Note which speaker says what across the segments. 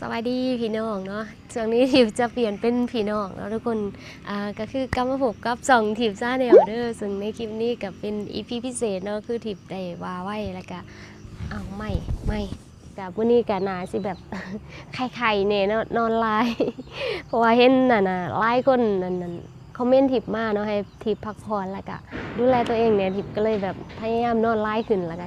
Speaker 1: สวัสดีพี่น้องเนาะช่วงนี้ทิพย์จะเปลี่ยนเป็นพี่น้องแล้วทุกคนอ่าก็คือกลับมาพบกับสองทิพย์ซ่าแนวเด้อซึ่งในคลิปนี้กับเป็นอีพีพิเศษเนาะคือทิพย์ได้วาไว้แล้วก็เอาไม่ไม่กับวันนี้ก็นาสิแบบไข่ๆเนี่ยเนาะนอนไลน์เพราะว่าเห็นน่ะนะไลน์คนนั่นนั่นคอมเมนต์ทิพย์มาเนาะให้ทิพย์พักผ่อนแล้วก็ดูแลตัวเองเนี่ยทิพย์ก็เลยแบบพยายามนอนไลน์ขึ้นแล้วก็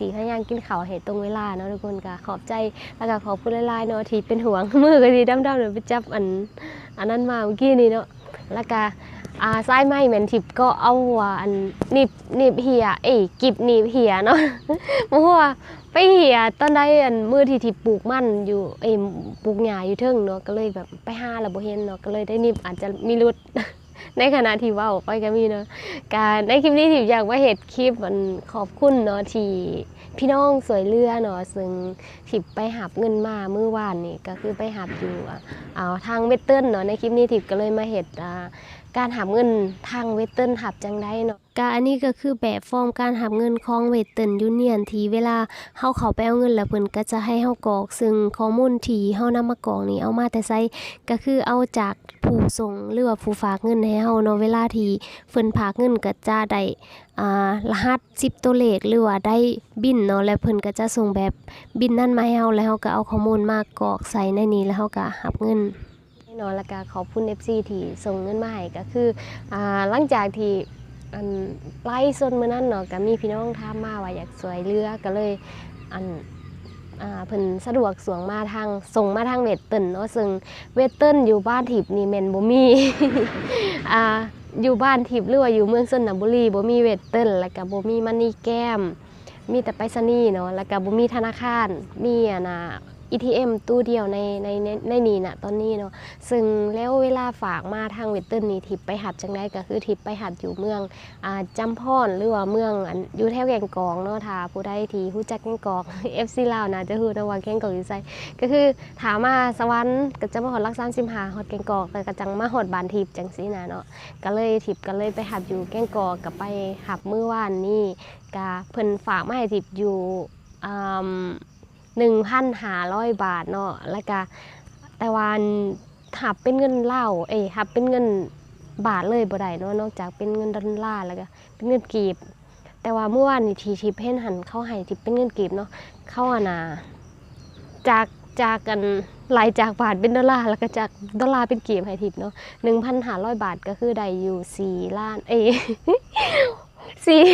Speaker 1: สีพยายามกินข้าวให้ตรงเวลาเนาะทุกคนก็ขอบใจแล้วก็ขอบคุณหลายๆเนาะที่เป็นห่วงมือก็ที่ดำๆเดี๋ยวไปจับอันอันนั้นมาเมื่อกี้นี่เนาะแล้วก็อาไซ้ายไม้แมนทิปก็เอาว่าอันนีบนีบเหียเอ้กิบนีบเหียเนาะเพราะว่าไปเหียตอนใดอันมือที่ทิปปลูกมันอยู่เอ้ปลูกหญ้าอยู่เทิงเนาะก็เลยแบบไปห้าแล้วบ่เห็นเนาะก็เลยได้นีบอาจจะมีรุด ในขณะที่ว้าไปก็มีเนาะการในคลิปนี้ทิปอยากว่าเหตุคลิปมันขอบคุณเนาะที่พี่น้องสวยเรือเนาะซึ่งทิบไปหับเงินมาเมื่อวานนี่ก็คือไปหับอยู่เอาทางเวทเติ้ลเนาะในคลิปนี้ทิบก็เลยมาเหตุการหับเงินทางเวทเติ้ลหับจังได้เนาะ กาอันนี้ก็คือแบบฟอร์มการหับเงินของเวสเทิร์นยูเนียนที่เวลาเฮาเข้าไปเอาเงินแล้วเพิ่นก็จะให้เฮากรอก ซึ่งข้อมูลที่เฮานำมากรอกนี่เอามาแต่ไสก็คือเอาจากผู้ส่งหรือว่าผู้ฝากเงินให้เฮาเนาะเวลาที่เพิ่นฝากเงินก็จะได้อ่ารหัส10ตัวเลขหรือว่าได้บินเนาะแล้วเพิ่นก็จะส่งแบบบินนั่นมาให้เฮาแล้วเฮาก็เอาข้อมูลมากรอกใส่ในนี้แล้วเฮาก็รับเงินแน่นอนแล้วก็ขอบคุณ FC ที่ส่งเงินมาให้ก็คืออ่าหลังจากที่ อันไล่ส่วนมือนั้นเนาะก็มีพี่น้องถามมาว่าอยากสวยเรือก็เลยอันเพิ่นสะดวกส่งมาทางส่งมาทางเวทเติ้ลเนาะซึ่งเวทเติ้ลอยู่บ้านทิพนี่แม่นบ่มีอ่าอยู่บ้านทิพย์หรือว่าอยู่เมืองชนบุรีบ่มีเวทเติ้ลแล้วก็บ่มีมันนี่แก้ม มีแต่ไปรษณีย์เนาะแล้วก็บ่มีธนาคารมีอะนะ ETM ตู้เดียวในในในในนี้น่ะตอนนี้เนาะซึ่งแล้วเวลาฝากมาทางเวทเติ้ลนี่ทิพย์ไปหับจังได้ก็คือทิพย์ไปหับอยู่เมืองอ่าจำพรหรือว่าเมืองอยู่แถวแก่งกองเนาะถ้าผู้ใดที่รู้จักแก่งกอง FC ลาวน่าจะฮู้นะว่าแก่งกองอยู่ไสก็คือถามมาสวรรค์ก็จะมาฮอดรัก35ฮอดแก่งกอกแต่ก็จังมาฮอดบ้านทิพย์จังซี่นะเนาะก็เลยทิปก็เลยไปหับอยู่แก้งกองกับไปหับมื้อวานนี่กะเพิ่นฝากมาให้ทิปอยู่หนึ่า ร้อยบาทเนาะแล้วก็แต่วันหับเป็นเงินเล่าเอ้ยหับเป็นเงินบาทเลยบ่ได้เนาะนอกจากเป็นเงินดอลลาร์แล้วก็เป็นเงินกีบ แต่ว่าเมื่อวานนี่ทีทิปเห็นหันเข้าให้ทิปเป็นเงินกีบเนาะเข้าอะนะจากจากกันหลายจากบาทเป็นดอลลาร์แล้วก็จากดอลลาร์เป็นกีบให้ทิปเนาะหนึ่งพันห้าร้อยบาทก็คือได้อยู่สี่ล้าน เอย สี่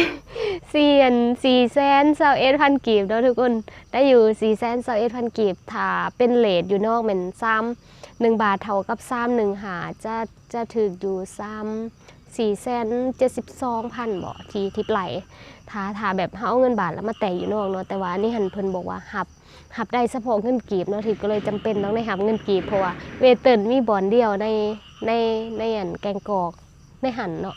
Speaker 1: สี่อันสี่แสนเซาเอ็ดพันกีบเนาะทุกคนได้อยู่สี่แสนเซาเอ็ดพันกีบถ้าเป็นเลทอยู่นอกเหมือนซ้ำหนึ่งบาทเท่ากับซ้ำหนึ่งหาจะจะถืออยู่ซ้ำสี่แสนเจ็ดสิบสองพันบ่ทีทิปไหลถ้าถ้าแบบเขาเอาเงินบาทแล้วมาแต่อยู่นอกเนาะแต่ว่านี่หันเพิ่นบอกว่าหับหับได้เฉพาะเงินกีบเนาะทิพย์ก็เลยจำเป็นต้องได้หับเงินกีบเพราะว่าเวเตินมีบอนเดียวในในในอันแกงกอกในหันเนาะ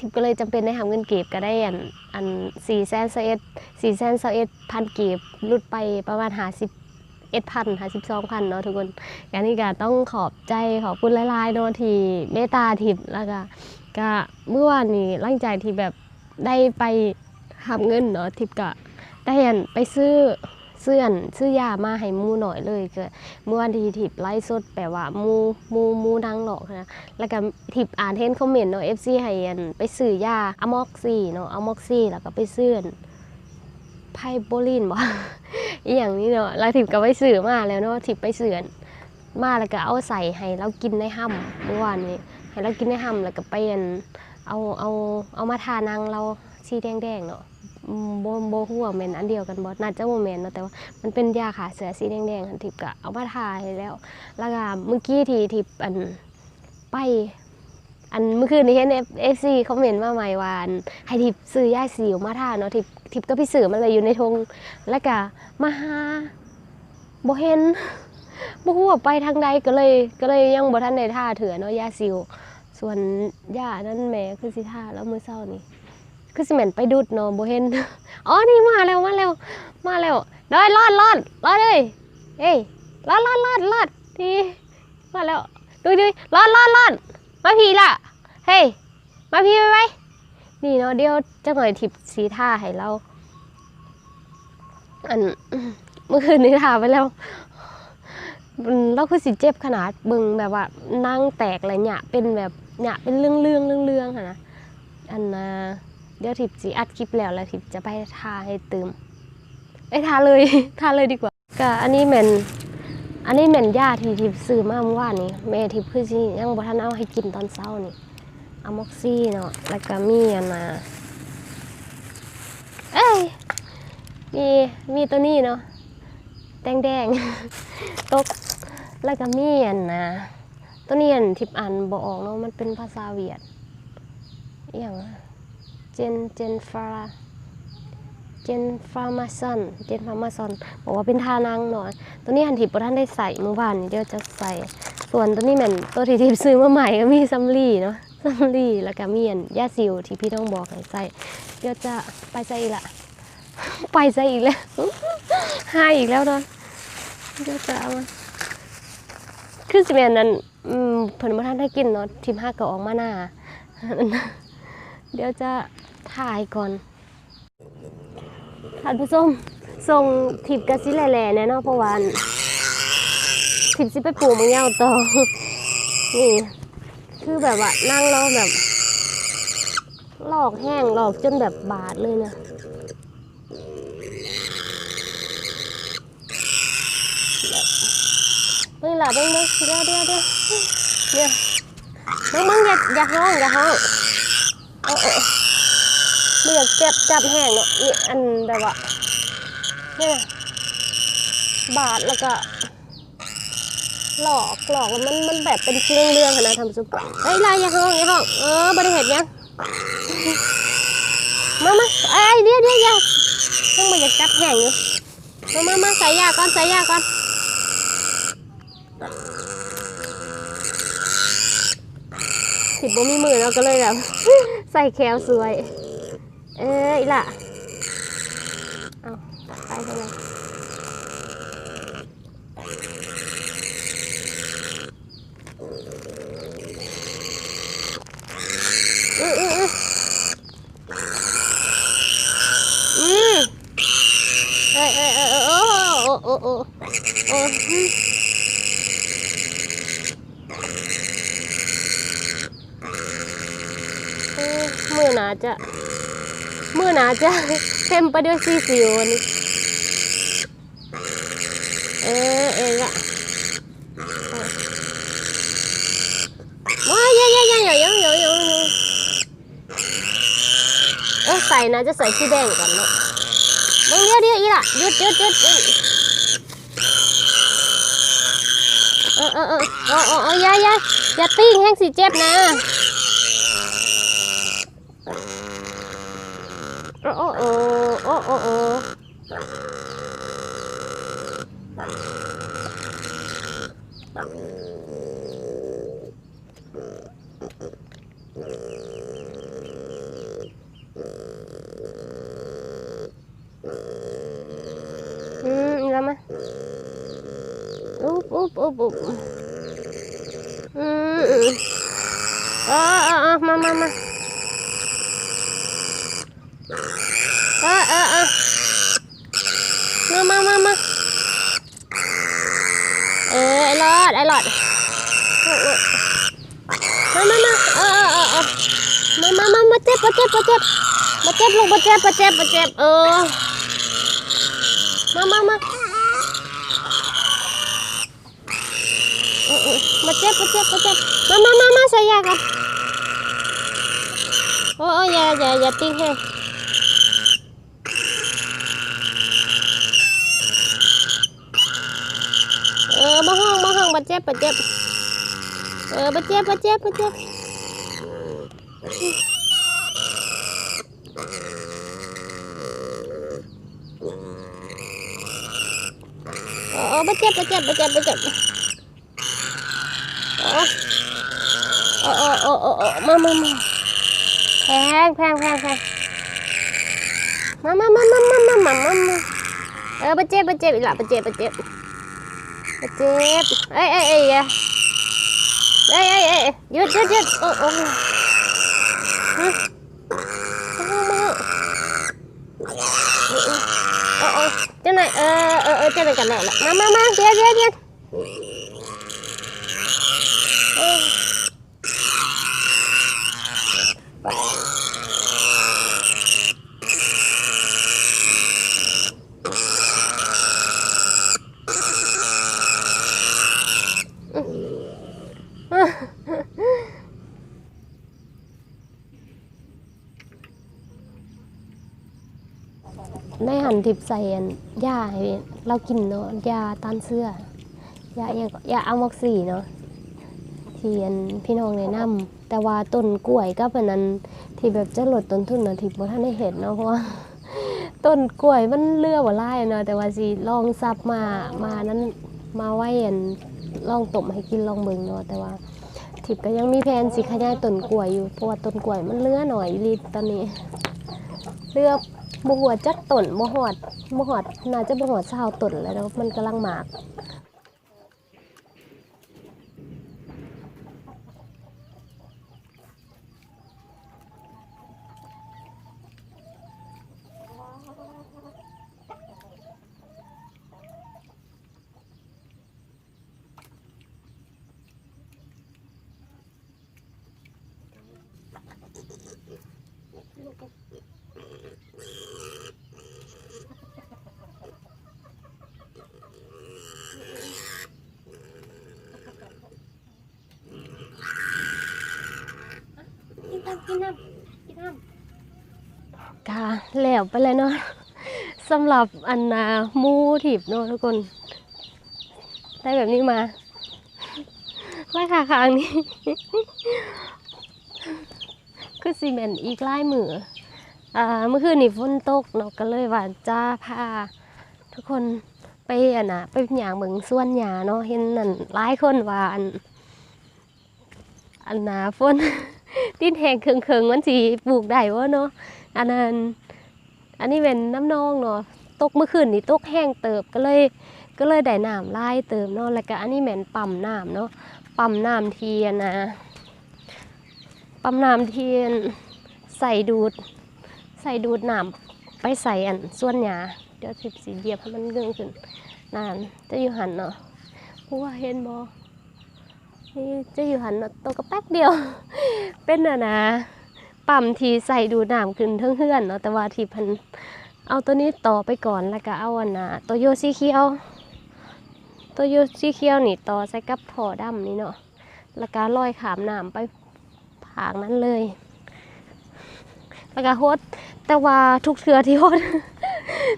Speaker 1: ทิพย์ก็เลยจำเป็นได้หับเงินเกีบก็ได้อันอันสี่แสนเอ็ดสี่แสนเอ็ดพันเกีบลุดไปประมาณหาสิบเอ็ดพันหาสิบสองพันเนาะทุกคนการนี้ก็ต้องขอบใจขอบคุณหลายๆเนาะที่เมตตาทิพย์แล้วก็ก็เมื่อวานนี้หลังใจที่แบบได้ไปหับเงินเนาะทิพย์ก็ได้อันไปซื้อ เสื้อนซื้อยามาให้มูหน่อยเลยก็เมื่อวันที่ทิปไลฟ์สดแปลว่ามูมูมูดังหลอกนะแล้วก็ทิปอ่านเห็นคอมเมนต์เนาะ FC ให้อันไปซื้อยาอะม็อกซี่เนาะอะม็อกซี่แล้วก็ไปซื้อนไพโบลินบ่อีหยังนี้เนาะแล้วทิปก็ไปซื้อมาแล้วเนาะทิปไปซื้อนมาแล้วก็เอาใส่ให้เรากินในห้ำเมื่อวานนี้ให้เรากินในห้ำแล้วก็ไปอันเอาเอาเอามาทานางเราสีแดงๆเนาะ บโบหัวาแมนอันเดียวกันบอน่าจะโมแมนเนาะแต่ว่ามันเป็นยาขาเสือสีแดงๆอันทิพก็เอามาทาให้แล้ว แล้วก็เมื่อกี้ที่ทิพอันไปอันเมื่อคืนนี้เห็นเอฟซีเขาเมนมาใหม่วานให้ทิพซื้อยาสิวมาทาเนาะทิพทิพก็ไปซื้อมาเลยอยู่ในธงแล้วก็มาหาบ่เห็นบ่ฮู้ว่าไปทางใดก็เลยก็เลยยังบ่ทันได้ทาเถื่อเนาะยาสิว ส่วนยานั้นแม่คือสิท่าแล้วมื้อเช้านี้ คือสิเหม็นไปดูดนาะบ่เห็นอ๋อนี่มาแล้วมาแล้วมาแล้วได้รอดรอดรอดเลยเอ้ยรอดรอดรอดรอดทีมาแล้วดูดูรอดรอดรอดมาพี่ล่ะเฮ้ยมาพี่ไปไปนี่เนาะเดี๋ยวจังหน่อยทิปสีท่าให้เราอันเมื่อคืนนี้ท่าไปแล้วเราคือสิเจ็บขนาดบิ่งแบบว่านั่งแตกอะไรเนี่ยเป็นแบบเนี่ยเป็นเรื่องเรื่องเรื่องเรื่องค่ะนะอันนะ เดี๋ยวทิพย์สิอัดคลิปแล้วแล้วทิพจะไปทาให้ตืมไอ้ยทาเลยทาเลยดีกว่าก็อันนี้เหม็นอันนี้เหม็นยาที่ทิพซื้อมาเมื่อวานนี้แม่ทิพย์คือสิยังบ่ทันเอาให้กินตอนเช้านี่อะม็อกซี่เนาะแล้วก็มีอันนะเอ้ยมีมีตัวนี้เนาะแดงแดงตกแล้วก็มีอันนะตัวนี้อันทิพอ่านบ่ออกเนาะมันเป็นภาษาเวียดอย่างอะ นเจนฟาเจนฟามาซอนเจนฟามาซอนบอกว่าเป็นทานางหน่อยตัวนี้อันทิพย์บ่ท่านได้ใส่เมื่อวานนี้เดี๋ยวจะใส่ ส่วนตัวนี้แม่นตัวที่ทิพย์ซื้อมาใหม่ก็มีซัมลี่เนาะซัมลี่แล้วก็มีอันยาซิวที่พี่ต้องบอกให้ใส่เดี๋ยวจะไปใส่อีกละไปใส่อีกแล้วให้อีกแล้วเนาะเดี๋ยวจะเอามาคือสิแม่นนั้นอืมเพิ่นบ่ทันได้กินเนาะทีมฮักก็ออกมาหน้า เดี๋ยวจะ ถ่ายก่อนท่านผู้ชมส่งทิปกระสิแหล่ๆแน่เนาะเพราะว่าทิปสิไปปลูกมังยาต่อนี่ คือแบบว่านั่งแล้วแบบ หลอกแห้งหลอกจนแบบบาดเลยนะเบิ่งล่ะเบิ่งเบิ่งเดี๋ยวเดี๋ยวเดี๋ยวเดี๋ยวเบิ่งเบิ่งอย่าอย่าห้องอย่าห้องเอาเอา ไม่อยากเจ็บจับแห้งเนาะนี่อันแบบว่าเนี่ยบาดแล้วก็หลอกหลอกมันมันแบบเป็นเรื่องเรื่องนะทำซุปเฮ้ยลายอย่าห้องอย่าห้องเออบริเหตุยังมามาไอ้เดี๋ยวเดี๋ยวย่าเพิ่งมาอยากจับแห้งอยู่มามามาใส่ยาก่อนใส่ยาก่อนสิบบ่มีมือเราก็เลยแบบใส่แคลสวย เอ้ยล่ะ เอาไปทำไมโอ้เอ้เออมือหนาจ้ะ มือหนาจะเต็มไปด้วยซีสิววันนี้เออเองอะว้ายยังยังยังยังยังยังยังเออใส่นะจะใส่สีแดงก่อนเนาะเดี๋ยวเดี๋ยวอีล่ะหยุดหยุดหยุดเออเออเออเออเออเอออย่าย่าอย่าติ้งแห้งสิเจ็บนะ โอ้โอ้โอ้โอ้โอ้โอ้อืมอีกแล้วมั้ยอุ๊บอุ๊บอุ๊บอุ๊บอืมอืมเออเออเออมามามา เออเออเออมามามามาเออไอ้ หลอดไอ้หลอดมามามาเออเออเออมามามามาเจ็บมาเจ็บมาเจ็บมาเจ็บลูกมาเจ็บมาเจ็บมาเจ็บเออมามามามาเจ็บมาเจ็บมาเจ็บมามามามาใส่ยากันโอ้โอ้อย่าอย่าอย่าติ้งแห้ บปะเจ็บ เออปะเจ็บปะเจ็บปะเจ็บโอ้ปะเจ็บปะเจ็บปะเจ็บปะเจ็บโอ้โอ้โอ้โอ้มามามาแพงแพงแพงแพงมามามามามามามามาเออปะเจ็บปะเจ็บอีกละปะเจ็บปะเจ็บ เจ็บเอ้ยเอ้ยเอ้ยเอ้ยเอ้ยเอ้ยหยุดหยุดยุดโอ้โหฮะโอ้โอ้เจ้าหนเออเออเออเจ้าหนกันแล้วล่ะมามามาเดี๋ยวเดี๋ยวเดี๋ยว ทิพย์ใส่ยาให้เรากินเนาะยาต้านเสื้อยาอยงก็ยาอะมอกซีเนาะที่อันพี่น้องแนะนำแต่ว่าต้นกล้วยก็เป็นอันที่แบบจะลดต้นทุนเนาะที่บ่ทันได้เห็นเนาะเพราะว่าต้นกล้วยมันเลือบ่หลายเนาะแต่ว่าสิลองซับมามานั้นมาไว้อันลองต้มให้กินลองเบิ่งเนาะแต่ว่าทิพย์ก็ยังมีแผนสิขยายต้นกล้วยอยู่เพราะว่าต้นกล้วยมันเลือหน่อยลีตอนนี้เลือบ หัวจักต้นบ่หอดบ่หอดน่าจะบ่หอดชาวต้นแล้วเนาะมันกำลังหมากนน้ำกินน้ำกินน้ำกาแล้วไปเลยเนาะสำหรับอันนามูถิบเนาะทุกคน ได้แบบนี้มาราคาคางนี้คือซีเมนต์อีกไล่มืออ่าเมื่อคืนนี่ฝนตกเนาะก็เลยว่าจะพาทุกคนไปอันน่ะไปหยางเมืองส่วนหยาเนาะเห็นนั่นหลายคนว่าอันอันนาฝนดินแหงเคืองๆมันสิปลูกได้วะเนาะ อันนั้นอันนี้เป็นน้ำนองเนาะตกเมื่อคืนนี่ตกแห้งเติบก็เลยก็เลยได้น้ำไลายเติมเนาะแล้วก็อันนี้แม่นปั๊มน้ำเนาะปั๊มน้ำเทียนนะปั๊มน้ำเทียนใส่ดูด ใส่ดูดน้ำไปใส่อันส่วนหยาเดี๋ยวสิบสีเหยียบให้มันเงื่องขึ้นนานจะอยู่หันเนาะผู้ว่าเห็นบอนี่จะอยู่หันตัวก็แป๊กเดียว เป็นน่ะนะ ปั๊มที่ใส่ดูดน้ำขึ้นเทิงเฮือนเนาะแต่ว่าที่พันเอาตัวนี้ต่อไปก่อนแล้วก็เอาอันน่ะตัวโยสีเขียวตัวโยสีเขียวนี่ต่อใส่กับท่อดำนี่เนาะแล้วก็ลอยขามน้ำไปผางนั้นเลย แล้วก็โฮดแต่ว่าทุกเทือที่โฮด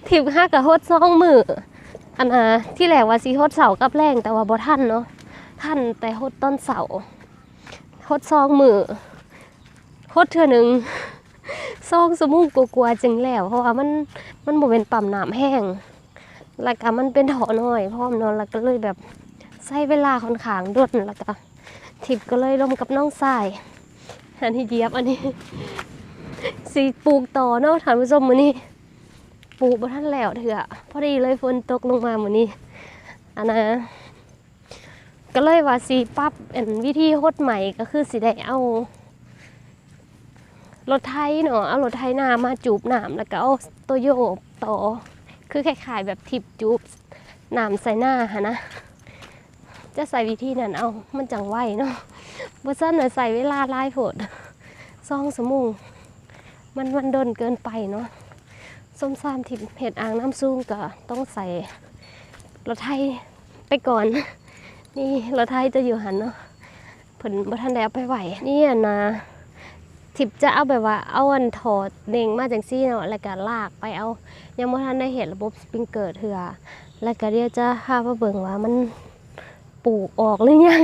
Speaker 1: ทิบห้ากับโฮดสองมืออันน่ะที่แรกว่าสีโฮดเสากับแรงแต่ว่าบ่ทันเนาะท่านแต่ฮดต้นเสาโฮดซองมือ ฮดเทื่อหนึ่งซองสมุงกลัวๆจึงแล้ว เพราะว่ามันมันบ่เป็นปั๊มน้ำแห้งแล้วก็มันเป็นถอน้อยพร้อมนอนแล้วก็เลยแบบใช้เวลาค่อนข้างด่วนแล้วก็ทิพย์ก็เลยลมกับน้องทรายอันนี้เยียบอันนี้สีปลูกต่อเนาะท่านผู้ชมมือนี้ปลูกบ่ทันแล้วเถอะพอดีเลยฝนตกลงมามือนี้อันนะก็เลยว่าสีปรับอันวิธีฮดใหม่ก็คือสิได้เอา รถไถเนาะเอารถไถนามาจูบน้ำแล้วก็เอาตัวโยบต่อ คือคล้ายๆแบบทิบจูบน้ำใส่หน้าฮะนะ จะใส่วิธีนั้นเอา มันจังไวเนาะบ่ซั่นน่ะใส่เวลาหลายโพดซองสมุงมันมันดนเกินไปเนาะส้มซามทิบเห็ดอ่างน้ำซุงก็ต้องใส่รถไถไปก่อน นี่รถไทยจะอยู่หันเนาะผลบัทันได้เอาไปไหวนี่นะ ทิปจะเอาแบบว่าเอาอันถอดเด้งมาจากซี่เนาะแล้วก็ลากไปเอายังบ่ทันได้เห็นระบบสปริงเกิดเถื่อแล้วก็เดี๋ยวจะพามาเบิ่งว่ามันปลูกออกหรือยัง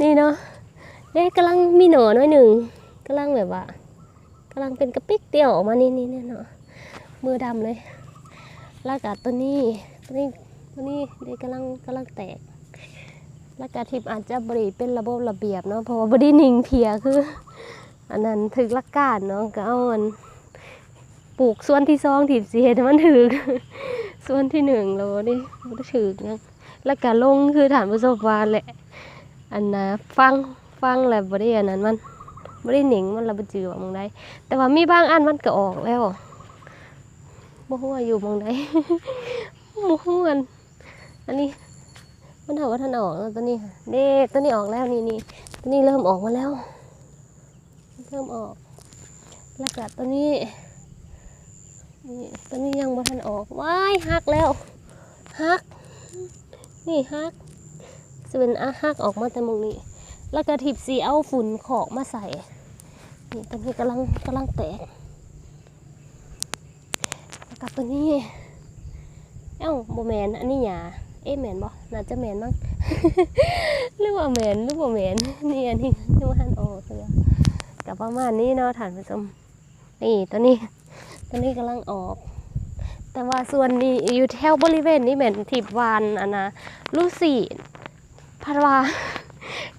Speaker 1: นี่เนาะเด็กกำลังมีหน่อน้อยหนึ่งกำลังแบบว่ากำลังเป็นกระปิกเดี่ยวออกมานี่นี่เนี่ยเนาะมือดำเลยแล้วก็ตัวนี้ตัวนี้ตัวนี้เด็กกำลังกำลังแตกแล้วก็ทิพย์อาจจะบริเป็นระบบระเบียบเนาะเพราะว่าบไดีนิ่งเพียคือ อันนั้นถึกลักการเนาะก็เอาอันปลูกส่วนที่สองทิพย์สิเฮ็ดให้มันถึกส่วนที่หนึ่งเรานี่มันถึกยังแล้วก็ลงคือฐานประสบวาแหละ อันนะฟังฟังแหล้วบริอันนั้นมันบริหนิงมันเระบจือว่ามองใดแต่ว่ามีบางอันมันก็ออกแล้วบ่ฮู้ว่าอยู่หมองใดบ่ฮู้อันอันนี้มันถามว่าท่านออกแล้วตัวนี้เด็ตัวนี้ออกแล้วนี่นี่ตัวนี้เริ่มออกมาแล้ว เริ่มออก แล้วก็ตัวนี้นี่ตัวนี้ยังบ่ทันออกว้ายหักแล้วหัก นี่ฮักจะเป็นอาฮักออกมาแต่มองนี้ แล้วก็ทิบสีเอาฝุ่นขอกมาใส่ นี่ตอนนี้กำลังกำลังแตกแล้วก็ตัวนี้ เอ้าโบแมนอันนี้หยาเอ๊ะแมนบ่น่าจะแมนมั้งหรือว่าแมนหรือว่าแมนนี่อันนี้ยังไม่ทันออกเลย กับประมาณนี้เนาะท่านผู้ชมนี่ตัวนี้ตัวนี้กำลังออก แต่ว่าส่วนนี้อยู่แถวบริเวณนี้เหมือนทิบวานอันนะลูซี่พัดว่า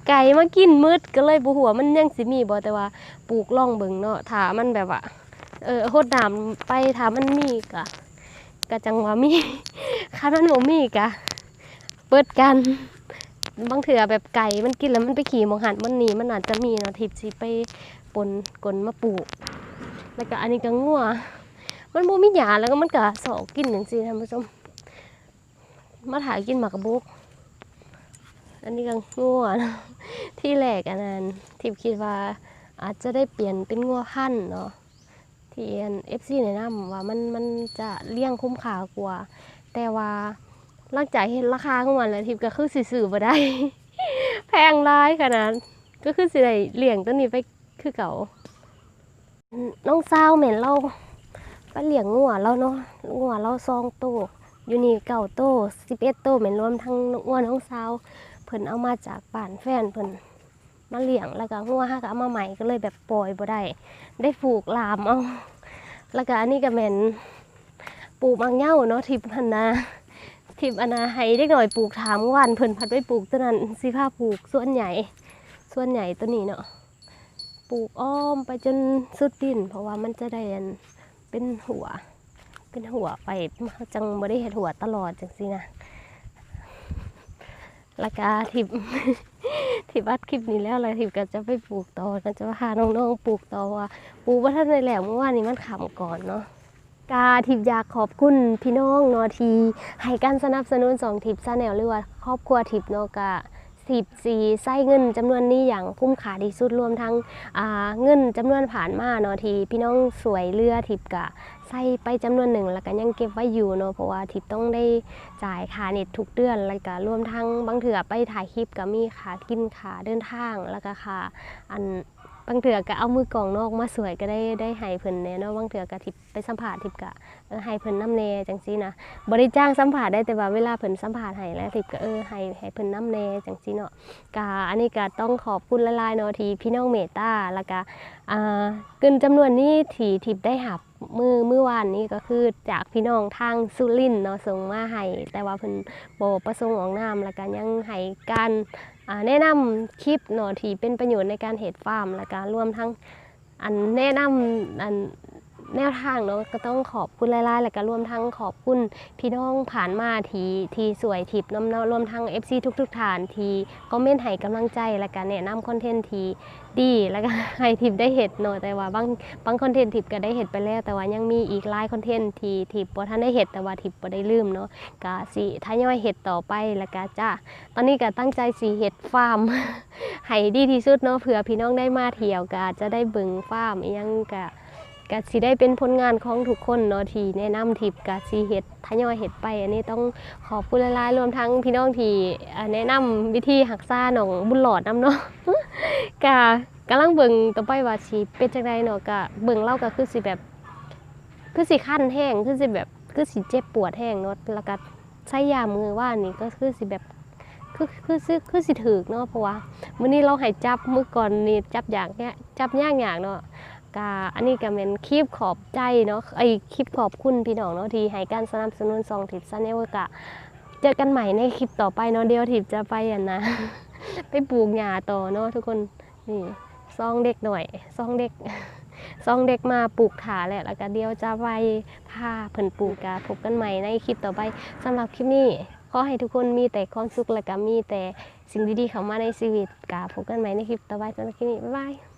Speaker 1: ไก่มากินมืดก็เลยบ่หัวมันยังสิมีบ่แต่ว่าปลูกล่องเบิงเนาะถามันแบบว่าเออโคดน้ำไปถามันมีกะกะจังว่ามีคันมันบ่มีกะเปิดกันบางเถื่อแบบไก่มันกินแล้วมันไปขี่มองหันมันหนีมันอาจจะมีเนาะทิพสิไป ปนกลมาปลูก แล้วก็อันนี้ก็งัวมันบ่มีหยาแล้วก็มันก็สอกกินอย่างซี่ท่านผู้ชม มาถ่ายกินหมากบุก อันนี้ก็งัวนะที่แรกอันนั้นทิพย์คิดว่าอาจจะได้เปลี่ยนเป็นงัวพันเนาะที่เอฟซีแนะนำว่ามันมันจะเลี้ยงคุ้มค่ากว่า แต่ว่าหลังจากเห็นราคาของมันแล้วทิพย์ก็คือสิซื้อบ่ได้ แพงร้ายขนาดก็คือสิได้เลี้ยงตัวนี้ไป คือเก่า น้องสาวเหม็นเราไปเลี้ยงงัวแล้วเนาะงัวเราซองโตอยู่นี่เก่าโตสิบเอ็ดโตเหม็นรวมทั้งงัวน้องสาวเพิ่นเอามาจากบ้านแฟนเพิ่นมาเลี้ยงแล้วก็งัวห้าก็เอามาใหม่ก็เลยแบบปล่อยบ่ได้ได้ผูกลามเอาแล้วก็อันนี้ก็เหม็นปลูกบางเหย้าเนาะทิพพันนาทิพอนาให้ได้หน่อยปลูกถามวันเพิ่นพัดไปปลูกตัวนั้นสิพาปลูกส่วนใหญ่ส่วนใหญ่ตัวนี้เนาะ ลูกอ้อมไปจนสุดดิน เพราะว่ามันจะได้อันเป็นหัว เป็นหัวไปจังบ่ได้เห็ดหัวตลอดจังสินะล้วก็ทิบทิบอัดคลิปนี้แล้วอะทิบก็จะไปปลูกต่อก็จะพาน้องๆปลูกต่อว่าปลูกว่าท่านในแหลมเมื่อวานนี้มันขำก่อนเนาะกาทิบอยากขอบคุณพี่น้องนาะที่ให้การสนับสนุนสองทิบซาแนลหรือว่าครอบครัวทิบเนาะกะ สิบสี่ไส้เงินจำนวนนี้อย่างคุ้มค่าที่สุดรวมทั้งเงินจำนวนผ่านมาเนาะที่พี่น้องสวยเรือทิพกะใส่ไปจำนวนหนึ่งแล้วก็ยังเก็บไว้อยู่เนาะเพราะว่าทิพต้องได้จ่ายค่าเน็ตทุกเดือนแล้วก็รวมทั้งบางเถื่อไปถ่ายคลิปก็มีค่ากินค่าเดินทางแล้วก็ค่าอัน บางเถื่อก็เอามือกองนอกมาสวยก็ได้ได้ให้เพิ่นแน่เนาะบางเถื่อก็ทิพไปสัมผัสทิพกะเออให้เพิ่นน้ำแน่จังซี่นะบ่ได้จ้างสัมผัสได้แต่ว่าเวลาเพิ่นสัมผัสให้แล้วทิพก็เออให้ให้เพิ่นน้ำแน่จังซี่เนาะกาอันนี้ก็ต้องขอบคุณละลายเนาะที่พี่น้องเมตตาแล้วก็อ่าเกินจำนวนนี้ที่ทิพได้หับมือเมื่อวานนี้ก็คือจากพี่น้องทางสุรินเนาะส่งมาให้แต่ว่าเพิ่นบ่ประสงค์ออกนามแล้วก็ยังให้การ แนะนำคลิปหนาะที่เป็นประโยชน์ในการเห็ดฟาร์มและการรวมทั้งอันแนะนำอันแนวทางเนาะก็ต้องขอบคุณหลายๆ และก็รวมทั้งขอบคุณพี่น้องผ่านมาทีทีสวยทิปน้ำเนาะรวมทั้ง FC ทุกๆฐานทีคอมเมนต์ให้กำลังใจและก็แนะนำคอนเทนต์ที ดีแล้วก็ให้ทิปได้เห็ดเนอะแต่ว่าบางบางคอนเทนต์ทิปก็ได้เห็ดไปแล้ว แต่ว่ายังมีอีกหลายคอนเทนต์ที่ทิปบ่ทันได้เห็ดแต่ว่าทิปบ่ได้ลืมเนาะก็สิทยอยเห็ดต่อไปแล้วก็จ้าตอนนี้ก็ตั้งใจสิเห็ดฟาร์มให้ดีที่สุดเนาะเผื่อพี่น้องได้มาเที่ยวก็จะได้เบิ่งฟาร์มอีหยังก็ ก็สิได้เป็นผลงานของทุกคนเนาะที่แนะนำทิปกะสิเฮ็ดทยอยเฮ็ดไป อันนี้ต้องขอบคุณหลายๆรวมทั้งพี่น้องที่แนะนำวิธีหักซ่าหนองบุญหลอดนํเนาะกะกำลังเบิ่งต่อไปว่าสิเป็นจังไดเนาะกะเบิ่งเล่าก็คือสิแบบคือสิคันแห้งคือสิแบบคือสิเจ็บปวดแห้งเนาะแล้วก็ใช้ยามือว่านี่ก็คือสิแบบคือคือคือคือสิถึกเนาะเพราะว่ามื้อนี้เราให้จับมื้อก่อนนี่จับอย่างเนี้ยจับยากอย่างเนาะ กาอันนี้ก็เป็นคลิปขอบใจเนาะไอคลิปขอบคุณพี่น้องเนาะที่ให้การสนับสนุนซองทิปซันเนลกะเจอกันใหม่ในคลิปต่อไปเนาะเดียวทิปจะไปอะนะ ไปปลูกหญ้าต่อเนาะทุกคนนี่ซองเด็กหน่อยซองเด็กซองเด็กมาปลูกขาแหละแล้วก็เดียวจะไปพาเพิ่นปลูกกะพบกันใหม่ในคลิปต่อไปสำหรับคลิปนี้ขอให้ทุกคนมีแต่ความสุขและก็มีแต่สิ่งดีๆเข้ามาในชีวิตกะพบกันใหม่ในคลิปต่อไปสำหรับคลิปนี้บ๊ายบาย